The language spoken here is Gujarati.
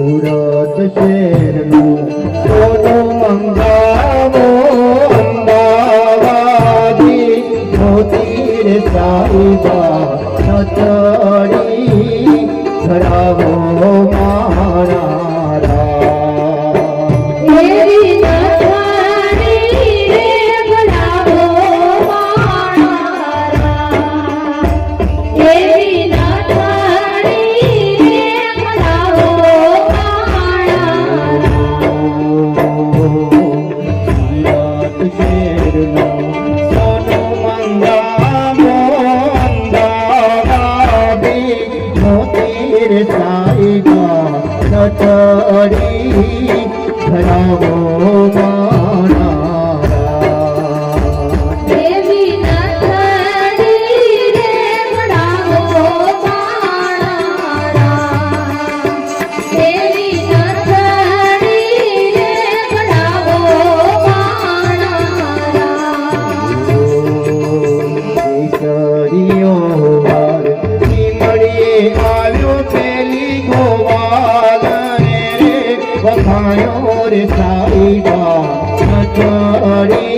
સુરત શહેરનું સોનું મંગાવો અમદાવાદી મોતી રે સાઈબા નચડી ધરાવો મારા શહેરનું સોનું મંગાવો અમદાવાદી મોતી રે નચડી ધરાવો વખાયો રે. સાઈબા નચડી